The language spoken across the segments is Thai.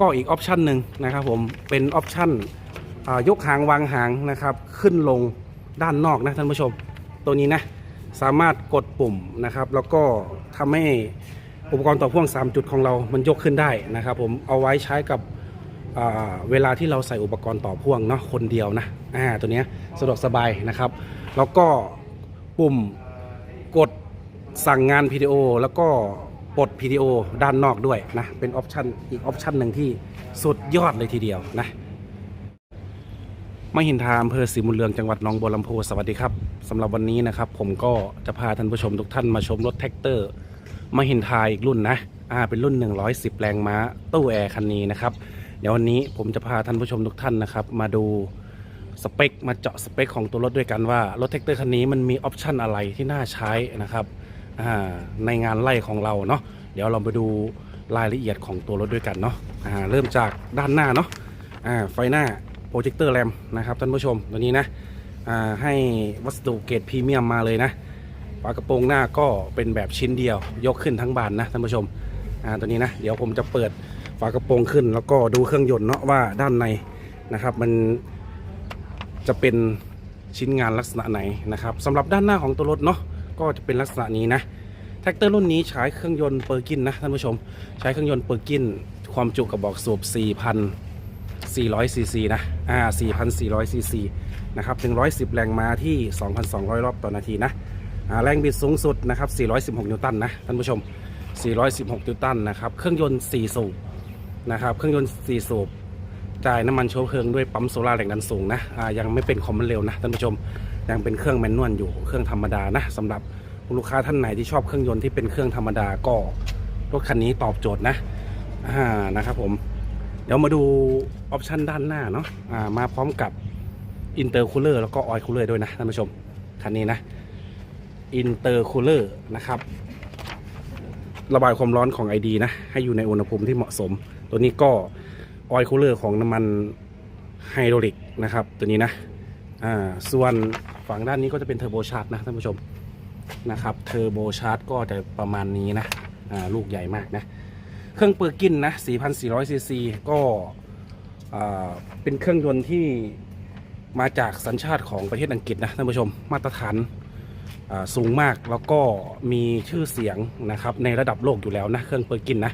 ก็อีกออปชันหนึ่งนะครับผมเป็นออปชันยกหางวางหางนะครับ ขึ้นลงด้านนอกนะท่านผู้ชม ตัวนี้นะสามารถกดปุ่มนะครับ แล้วก็ทำให้อุปกรณ์ต่อพ่วง 3 จุดของเรา มันยกขึ้นได้นะครับ ผมเอาไว้ใช้กับเวลาที่เราใส่อุปกรณ์ต่อพ่วงเนาะคนเดียวนะอ่าตัวนี้สะดวกสบายนะครับ แล้วก็ปุ่มกดสั่งงาน PTO แล้วก็ ปลด PTO ด้านนอกด้วยนะ เป็นออปชันอีกออปชันหนึ่งที่สุดยอดเลยทีเดียวนะมหินทาอำเภอศรีมุลเรืองจังหวัดหนองบัวลำพูสวัสดีครับสำหรับวันนี้นะครับ ผมก็จะพาท่านผู้ชมทุกท่านมาชมรถแท็กเตอร์มหินทาอีกรุ่นนะอ่าเป็นรุ่น 110 แรงม้าตู้แอร์คันนี้นะครับเดี๋ยววันนี้ผมจะพาท่านผู้ชมทุกท่านนะครับ มาดูสเปคมาเจาะสเปคของตัวรถด้วยกันว่ารถแท็กเตอร์คันนี้มันมีออปชันอะไรที่น่าใช้นะครับอ่าในงานไล่ของเราเนาะ เดี๋ยวเราไปดูรายละเอียดของตัวรถด้วยกันเนาะอ่าเริ่มจากด้านหน้าเนาะอ่าไฟหน้าโปรเจคเตอร์แรมนะครับท่านผู้ชมตัวนี้นะอ่าให้วัสดุเกรดพรีเมียมมาเลยนะฝากระโปรงหน้าก็เป็นแบบชิ้นเดียวยกขึ้นทั้งบานนะท่านผู้ชมอ่าตัวนี้นะเดี๋ยวผมจะเปิดฝากระโปรงขึ้น แล้วก็ดูเครื่องยนต์เนาะว่าด้านในนะครับ มันจะเป็นชิ้นงานลักษณะไหนนะครับสำหรับด้านหน้าของตัวรถเนาะก็จะเป็นลักษณะนี้นะ แท็กเตอร์รุ่นนี้ใช้เครื่องยนต์เปอร์กินนะท่านผู้ชม ใช้เครื่องยนต์เปอร์กิน ความจุกระบอกสูบ 4,400ซีซีนะอ่า4,400ซีซีนะครับ110 แรงม้าที่ 2,200 รอบต่อนาทีนะอ่าแรงบิดสูงสุดนะครับ 416 นิวตันนะท่านผู้ชม 416 นิวตันนะครับเครื่องยนต์ 4 สูบนะครับเครื่องยนต์ 4 สูบจ่ายน้ำมันเชื้อเพลิงด้วยปั๊มโซลาร์แรงดันสูงนะอ่ายังไม่เป็นคอมมอนเร็วนะท่านผู้ชมยังเป็นเครื่องแมนนวลอยู่เครื่องธรรมดานะสำหรับ คุณลูกค้าท่านไหนที่ชอบเครื่องยนต์ที่เป็นเครื่องธรรมดาก็รถคันนี้ตอบโจทย์นะอ่านะครับผม เดี๋ยวมาดูออปชันด้านหน้าเนาะอ่ามาพร้อมกับอินเตอร์คูลเลอร์แล้วก็ออยล์คูลเลอร์ด้วยนะท่านผู้ชม คันนี้นะอินเตอร์คูลเลอร์นะครับ ระบายความร้อนของ ID นะ ให้อยู่ในอุณหภูมิที่เหมาะสม ตัวนี้ก็ออยล์คูลเลอร์ของน้ำมันไฮดรอลิกนะครับ ตัวนี้นะอ่าส่วนฝั่งด้านนี้ก็จะเป็นเทอร์โบชาร์จนะท่านผู้ชม นะครับเทอร์โบชาร์จก็จะประมาณนี้นะลูกใหญ่มากนะ เครื่องเปอร์กินนะ4,400ซีซีก็เป็นเครื่องยนต์ที่มาจากสัญชาติของประเทศอังกฤษนะท่านผู้ชมมาตรฐานสูงมากแล้วก็มีชื่อเสียงนะครับในระดับโลกอยู่แล้วนะเครื่องเปอร์กินนะ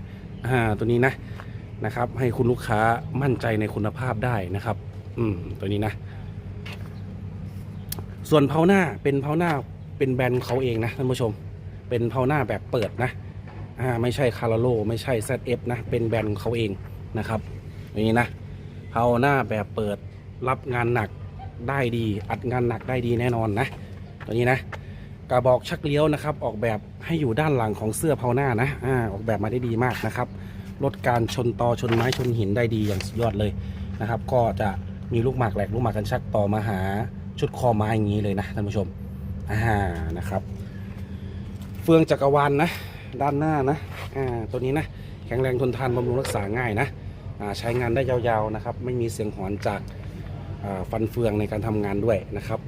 ตัวนี้นะนะครับให้คุณลูกค้ามั่นใจในคุณภาพได้นะครับ อืมตัวนี้นะ ส่วนเพาหน้าเป็นเพาหน้า เป็นแบรนด์เขาเองนะท่านผู้ชม เป็นเพาหน้าแบบเปิดนะอ่าไม่ใช่คาราโลไม่ใช่ ZF นะ เป็นแบรนด์เขาเองนะครับอย่างนี้นะเพาหน้าแบบเปิดรับงานหนักได้ดี อัดงานหนักได้ดีแน่นอนนะตัวนี้นะกระบอกชักเลี้ยวนะครับ ออกแบบให้อยู่ด้านหลังของเสื้อเพาหน้านะอ่าออกแบบมาได้ดีมากนะครับลดการชนตอชนไม้ชนหินได้ดีอย่างสุดยอดเลยนะครับ ก็จะมีลูกหมากแหลกลูกหมากกันชักต่อมาหาชุดคอไม้อย่างนี้เลยนะท่านผู้ชม อ่านะครับ เฟืองจักรวาลนนะด้านหน้านะอ่าตัวนี้นะแข็งแรงทนทานบำรุงรักษาง่ายนะอ่าใช้งานได้ยาวๆนะครับ ไม่มีเสียงหอนจากอ่าฟันเฟืองในการทำงานด้วยนะครับ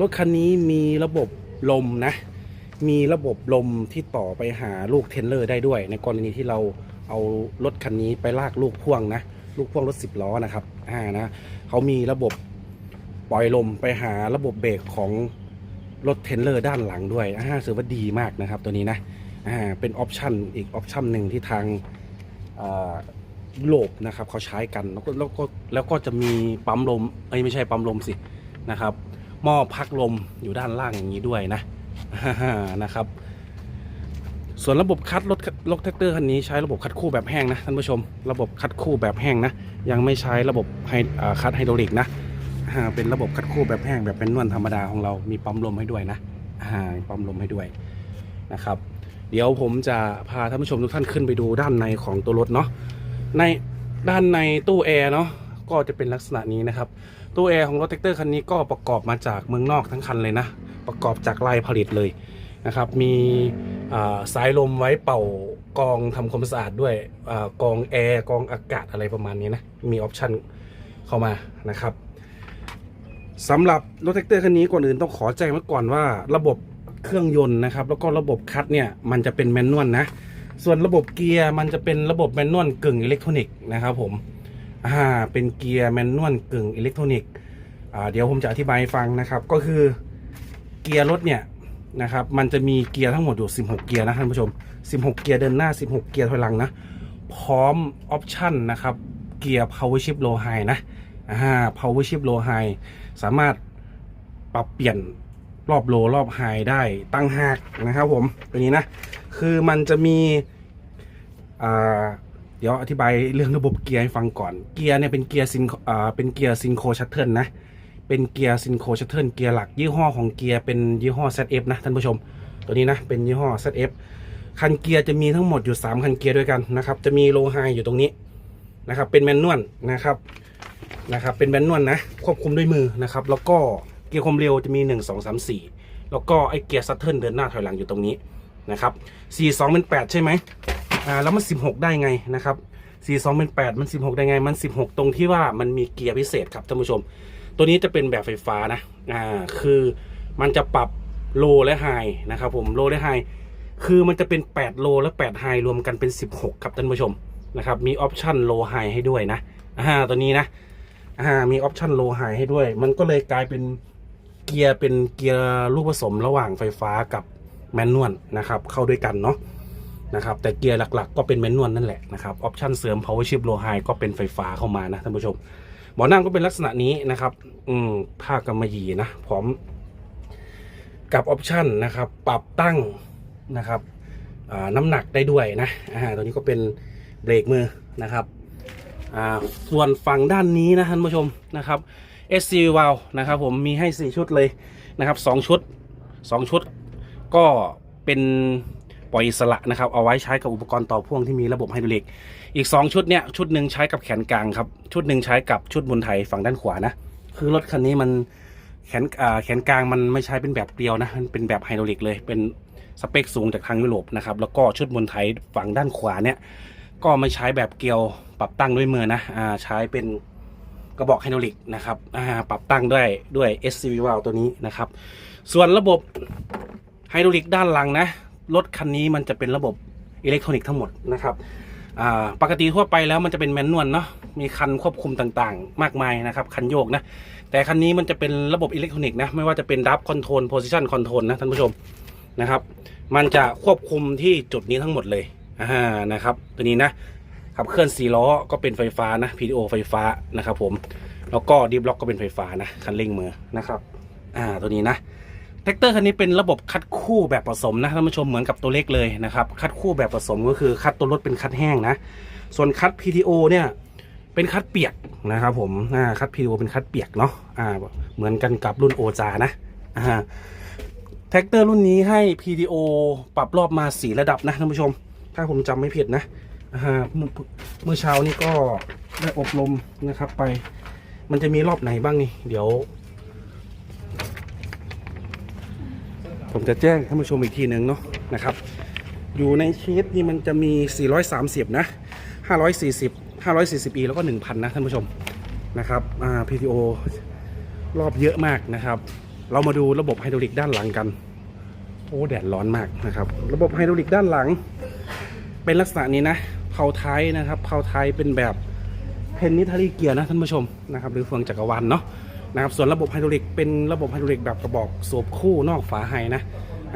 รถคันนี้มีระบบลมนะ มีระบบลมที่ต่อไปหาลูกเทนเลอร์ได้ด้วย ในกรณีที่เราเอารถคันนี้ไปลากลูกพ่วงนะ ลูกพ่วงรถสิบล้อนะครับอ่านะเขามีระบบปล่อยลมไปหาระบบเบรกของ รถเทนเลอร์ด้านหลังด้วยอ่าถือว่าดีมากนะครับตัวนี้นะอ่าเป็นออปชันอีกออปชันหนึ่งที่ทางยุโลบนะครับเขาใช้กันแล้วก็แล้วก็แล้วก็จะมีปั๊มลมเอ้ยไม่ใช่ปั๊มลมสินะครับหม้อพักลมอยู่ด้านล่างอย่างนี้ด้วยนะนะครับ ส่วนระบบคัดรถรถแท็กเตอร์คันนี้ใช้ระบบคัดคู่แบบแห้งนะท่านผู้ชม ระบบคัดคู่แบบแห้งนะ ยังไม่ใช้ระบบคัดไฮดรอลิกนะ เป็นระบบคัดคู่แบบแห้งแบบเป็นนวลธรรมดาของเรา มีปั๊มลมให้ด้วยนะปั๊มลมให้ด้วยนะครับ เดี๋ยวผมจะพาท่านผู้ชมทุกท่านขึ้นไปดูด้านในของตัวรถเนาะ ในด้านในตู้แอร์เนาะก็จะเป็นลักษณะนี้นะครับตู้แอร์ของรถแท็กเตอร์คันนี้ก็ประกอบมาจากเมืองนอกทั้งคันเลยนะ ประกอบจากลายผลิตเลยนะครับ มีสายลมไว้เป่ากองทำความสะอาดด้วยอกองแอร์กองอากาศอะไรประมาณนี้นะ มีออปชันเข้ามานะครับ สำหรับรถแท็กเตอร์คันนี้ก่อนอื่นต้องขอแจ้งไว้ก่อนว่า ระบบเครื่องยนต์นะครับ แล้วก็ระบบคัดเนี่ยมันจะเป็นแมนนวลนะ ส่วนระบบเกียร์มันจะเป็นระบบแมนนวลกึ่งอิเล็กทรอนิกส์นะครับผมอ่าเป็นเกียร์แมนนวลกึ่งอิเล็กทรอนิกส์อ่าเดี๋ยวผมจะอธิบายฟังนะครับ ก็คือเกียร์รถเนี่ยนะครับมันจะมีเกียร์ทั้งหมดอยู่ 16 เกียร์นะท่านผู้ชม 16 เกียร์เดินหน้า 16 เกียร์ถอยหลังนะ พร้อมออปชั่นนะครับ เกียร์ power shift low high นะ อ่า power shift low high สามารถปรับเปลี่ยนรอบโลรอบไฮได้ตั้งหากนะครับผมตัวนี้นะ คือมันจะมีอ่าเดี๋ยวอธิบายเรื่องระบบเกียร์ให้ฟังก่อน เกียร์เนี่ยเป็นเกียร์ซินอ่าเป็นเกียร์ซินโคชัตเทิลนะ เป็นเกียร์ซินโคชัตเทิลเกียร์หลักยี่ห้อของเกียร์เป็นยี่ห้อ ZF นะท่านผู้ชม ตัวนี้นะเป็นยี่ห้อ ZF คันเกียร์จะมีทั้งหมดอยู่ 3 คันเกียร์ด้วยกันนะครับ จะมีโลไฮอยู่ตรงนี้นะครับ เป็นแมนนวลนะครับ นะครับ เป็นแมนนวลนะ ควบคุมด้วยมือนะครับ แล้วก็เกียร์ความเร็วจะมี 1 2 3 4 แล้วก็ไอเกียร์ซัตเทิลเดินหน้าถอยหลังอยู่ตรงนี้นะครับ4 2เป็น 8 ใช่ไหมอ่าแล้วมัน 16 ได้ไงนะครับ42เป็น 8 มัน 16 ได้ไง มัน 16 ตรงที่ว่ามันมีเกียร์พิเศษครับท่านผู้ชม ตัวนี้จะเป็นแบบไฟฟ้านะอ่าคือมันจะปรับโลและไฮนะครับผมโลและไฮคือมันจะเป็น 8 โลและ8ไฮรวมกันเป็น 16 ครับท่านผู้ชมนะครับมีออปชั่นโลไฮให้ด้วยนะอ่าตัวนี้นะ อ่ามีออปชั่นโลไฮให้ด้วย มันก็เลยกลายเป็นเกียร์เป็นเกียร์ลูกผสมระหว่างไฟฟ้ากับแมนนวลนะครับ เข้าด้วยกันเนาะนะครับแต่เกียร์หลักๆ ก็เป็นแมนนวลนั่นแหละนะครับออปชั่นเสริม power shift low high ก็เป็นไฟฟ้าเข้ามานะท่านผู้ชมหมอนั่งก็เป็นลักษณะนี้นะครับ อืมผ้ากำมะหยี่นะพร้อม กับออปชั่นนะครับ ปรับตั้งนะครับน้ำหนักได้ด้วยนะอ่าตัวนี้ก็เป็นเบรกมือนะครับ ส่วนฝั่งด้านนี้นะท่านผู้ชมนะครับ SC valve นะครับผมมีให้ 4 ชุดเลยนะครับ2ชุด 2 ชุด ก็เป็นปล่อยอิสระนะครับเอาไว้ใช้กับอุปกรณ์ต่อพ่วงที่มีระบบไฮดรอลิก อีก 2 ชุดเนี่ยชุดหนึ่งใช้กับแขนกลางครับชุดหนึ่งใช้กับชุดบนไทยฝั่งด้านขวานะคือรถคันนี้มันแขนแขนกลางมันไม่ใช้เป็นแบบเดียวนะมันเป็นแบบไฮดรอลิกเลยเป็นสเปคสูงจากทางยุโรปนะครับแล้วก็ชุดบนไทยฝั่งด้านขวาเนี่ย ก็ไม่ใช้แบบเกลียวปรับตั้งด้วยมือนะอ่าใช้เป็นกระบอกไฮดรอลิกนะครับอ่าปรับตั้งด้วยด้วย SCV valve ตัวนี้นะครับ ส่วนระบบไฮดรอลิกด้านหลังนะรถคันนี้มันจะเป็นระบบอิเล็กทรอนิกส์ทั้งหมดนะครับอ่าปกติทั่วไปแล้วมันจะเป็นแมนนวลเนาะมีคันควบคุมต่างๆ มากมายนะครับคันโยกนะ แต่คันนี้มันจะเป็นระบบอิเล็กทรอนิกส์นะไม่ว่าจะเป็นดับคอนโทรลโพซิชันคอนโทรลนะท่านผู้ชมนะครับ มันจะควบคุมที่จุดนี้ทั้งหมดเลย อ่านะครับ ตัวนี้นะขับเคลื่อน4ล้อก็เป็นไฟฟ้านะ PDO ไฟฟ้านะครับผมแล้วก็ดิฟล็อกก็เป็นไฟฟ้านะคันเร่งมือนะครับอ่าตัวนี้นะแท็กเตอร์คันนี้เป็นระบบคัดคู่แบบผสมนะท่านผู้ชมเหมือนกับตัวเล็กเลยนะครับคัดคู่แบบผสมก็คือคัดตัวรถเป็นคัดแห้งนะ ส่วนคัด PTO เนี่ยเป็นคัดเปียกนะครับผมอ่าคัด PTO เป็นคัดเปียกเนาะอ่าเหมือนกันกับรุ่นโอจานะอ่าแท็กเตอร์รุ่นนี้ให้ PTO ปรับรอบมาสีระดับนะท่านผู้ชม ถ้าผมจำไม่ผิดนะเมื่อเช้านี้ก็ได้อบรมนะครับไป มันจะมีรอบไหนบ้างนี่ เดี๋ยว ผมจะแจ้งท่านผู้ชมอีกทีหนึ่งเนาะนะครับ อยู่ในชีตนี่มันจะมี 430 นะ 540 540e แล้วก็ 1,000 นะท่านผู้ชมนะครับอ่า PTO รอบเยอะมากนะครับ เรามาดูระบบไฮดรอลิกด้านหลังกัน โอ้ แดดร้อนมากนะครับ ระบบไฮดรอลิกด้านหลัง เป็นลักษณะนี้นะเผาท้ายนะครับเผาท้ายเป็นแบบเพนนิทารีเกียร์นะท่านผู้ชมนะครับหรือเฟืองจักรวาลเนาะนะครับส่วนระบบไฮดรอลิกเป็นระบบไฮดรอลิกแบบกระบอกสูบคู่นอกฝาไฮนะ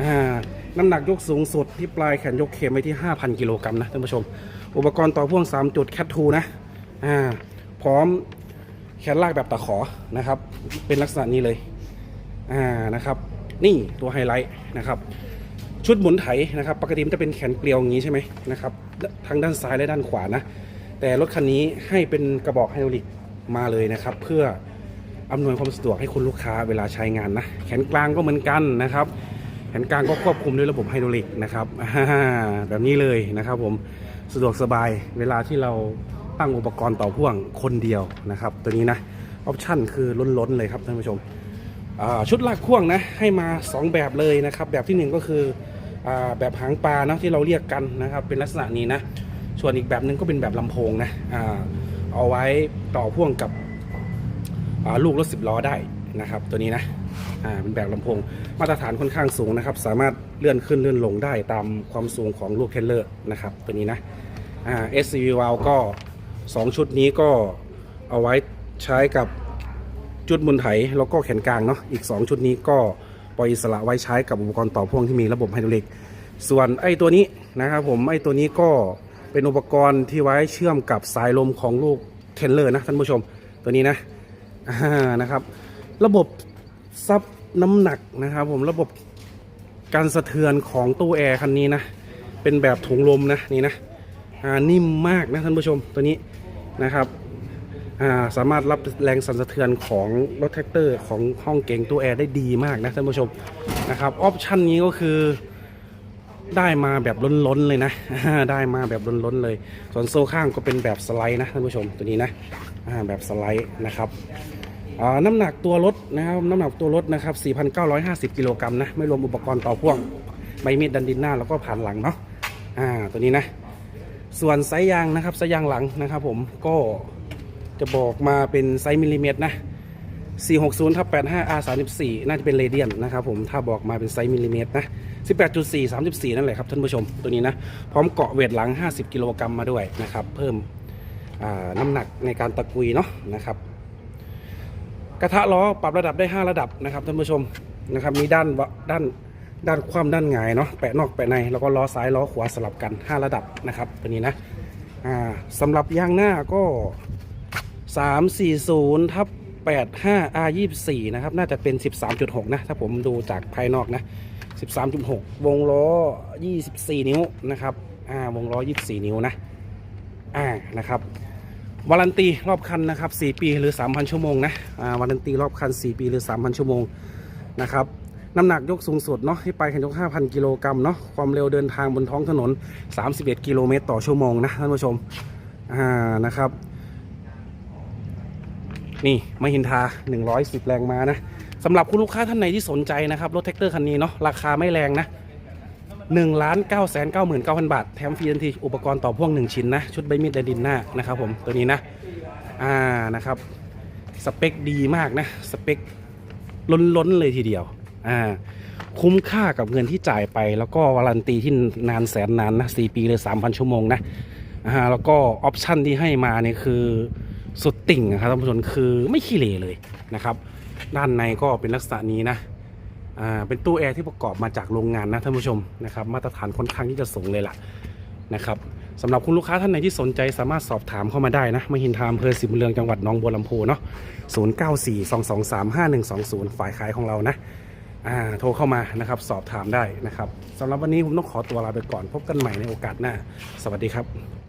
อ่าน้ำหนักยกสูงสุดที่ปลายแขนยกเข็มไปที่ 5,000 กิโลกรัมนะท่านผู้ชม อุปกรณ์ต่อพ่วง 3 จุดแคททูนะอ่าพร้อมแขนลากแบบตะขอนะครับ เป็นลักษณะนี้เลยอ่านะครับ นี่ตัวไฮไลท์นะครับ ชุดหมุนไถนะครับ ปกติมันจะเป็นแขนเกลียวอย่างนี้ใช่ไหมนะครับทั้งด้านซ้ายและด้านขวานะ แต่รถคันนี้ให้เป็นกระบอกไฮดรอลิกมาเลยนะครับ เพื่ออำนวยความสะดวกให้คุณลูกค้าเวลาใช้งานนะ แขนกลางก็เหมือนกันนะครับ แขนกลางก็ควบคุมด้วยระบบไฮดรอลิกนะครับแบบนี้เลยนะครับ ผมสะดวกสบายเวลาที่เราตั้งอุปกรณ์ต่อพ่วงคนเดียวนะครับ ตัวนี้นะออปชั่นคือล้นๆเลยครับท่านผู้ชม ชุดลากพ่วงนะให้มา 2 แบบเลยนะครับ แบบที่หนึ่งก็คืออแบบหางปลานะที่เราเรียกกันนะครับ เป็นลักษณะนี้นะ ส่วนอีกแบบหนึงก็เป็นแบบลำโพงนะอเอาไว้ต่อพ่วงกับลูกรถสิบล้อได้นะครับ ตัวนี้นะเป็นแบบลำโพง มาตรฐานค่อนข้างสูงนะครับ สามารถเลื่อนขึ้นเลื่อนลงได้ตามความสูงของลูกเทรลเลอร์นะครับ ตัวนี้นะ SCV valve ก็ 2 ชุดนี้ก็เอาไว้ใช้กับ จุดหมุนไถแล้วก็แขนกลางเนาะอีก 2 ชุดนี้ก็ปล่อยอิสระไว้ใช้กับอุปกรณ์ต่อพ่วงที่มีระบบไฮดรอลิก ส่วนไอ้ตัวนี้นะครับผมไอ้ตัวนี้ก็เป็นอุปกรณ์ที่ไว้เชื่อมกับสายลมของลูกเทรลเลอร์นะท่านผู้ชมตัวนี้นะนะครับ ระบบซับน้ำหนักนะครับ ผมระบบการสะเทือนของตู้แอร์คันนี้นะเป็นแบบถุงลมนะนี่นะนิ่มมากนะท่านผู้ชมตัวนี้นะครับ สามารถรับแรงสั่นสะเทือนของรถแท็กเตอร์ของห้องเก๋งตู้แอร์ได้ดีมากนะท่านผู้ชมนะครับออปชันนี้ก็คือได้มาแบบล้นๆเลยนะ ได้มาแบบล้นๆเลย ส่วนโซ่ข้างก็เป็นแบบสไลด์นะท่านผู้ชมตัวนี้นะแบบสไลด์นะครับน้ำหนักตัวรถนะครับน้ำหนักตัวรถนะครับ 4,950 กิโลกรัมนะ ไม่รวมอุปกรณ์ต่อพ่วง ใบมีดดันดินหน้าแล้วก็ผ่านหลังเนาะอ่าตัวนี้นะ ส่วนไซส์ยางนะครับไซส์ยางหลังนะครับผมก็ จะบอกมาเป็นไซส์มิลลิเมตรนะ460ทับ85 R 34 น่าจะเป็นเรเดียนนะครับผม ถ้าบอกมาเป็นไซส์มิลลิเมตรนะ 18.4 34 นั่นแหละครับท่านผู้ชมตัวนี้นะ พร้อมเกาะเวทหลัง 50 กิโลกรัมมาด้วยนะครับ เพิ่มน้ำหนักในการตะกุยเนาะนะครับ กระทะล้อปรับระดับได้ 5 ระดับนะครับท่านผู้ชมนะครับ มีด้านวะด้านด้านคว่ำด้านหงายเนาะ แปะนอกแปะใน แล้วก็ล้อซ้ายล้อขวาสลับกัน 5 ระดับนะครับตัวนี้นะสำหรับยางหน้าก็ 340ทับ85 R 24 นะครับ น่าจะเป็น 13.6 นะ ถ้าผมดูจากภายนอกนะ 13.6 วงล้อ 24 นิ้วนะครับ อ่า วงล้อ 24 นิ้วนะ อ่า นะครับวารันตีรอบคันนะครับ 4 ปีหรือ 3,000 ชั่วโมงนะ อ่าวารันตีรอบคัน 4 ปีหรือ 3,000 ชั่วโมงนะครับ น้ำหนักยกสูงสุดเนาะให้ไปคันยก 5,000 กิโลกรัมเนาะ ความเร็วเดินทางบนท้องถนน 31 กิโลเมตรต่อชั่วโมงนะท่านผู้ชม อ่า นะครับ นี่มหินทา 110 แรงมานะสำหรับคุณลูกค้าท่านไหนที่สนใจนะครับ รถแท็กเตอร์คันนี้เนาะราคาไม่แรงนะ1ล้าน9 9 9 9 0 0 บาท แถมฟรีทันทีอุปกรณ์ต่อพ่วง 1 ชิ้นนะ ชุดใบมีดและดินหน้านะครับผมตัวนี้นะ อ่านะครับ สเปคดีมากนะ สเปคล้นๆเลยทีเดียว อ่า คุ้มค่ากับเงินที่จ่ายไป แล้วก็วารันตีที่นานแสนนานนะ 4 ปีเลย 3,000 ชั่วโมงนะ อ่า แล้วก็ออปชันที่ให้มาเนี่ยคือ สุดติ่งนะครับท่านผู้ชมคือไม่ขี้เหร่เลยนะครับ ด้านในก็เป็นลักษณะนี้นะอ่าเป็นตู้แอร์ที่ประกอบมาจากโรงงานนะท่านผู้ชมนะครับ มาตรฐานค่อนข้างที่จะสูงเลยล่ะนะครับสำหรับคุณลูกค้าท่านไหนที่สนใจสามารถสอบถามเข้ามาได้นะมหินทามเภอสิมเรืองจังหวัดหนองบัวลำพูเนาะ0942235120 ฝ่ายขายของเรานะอ่าโทรเข้ามานะครับ สอบถามได้นะครับสำหรับวันนี้ผมต้องขอตัวลาไปก่อนพบกันใหม่ในโอกาสหน้า สวัสดีครับ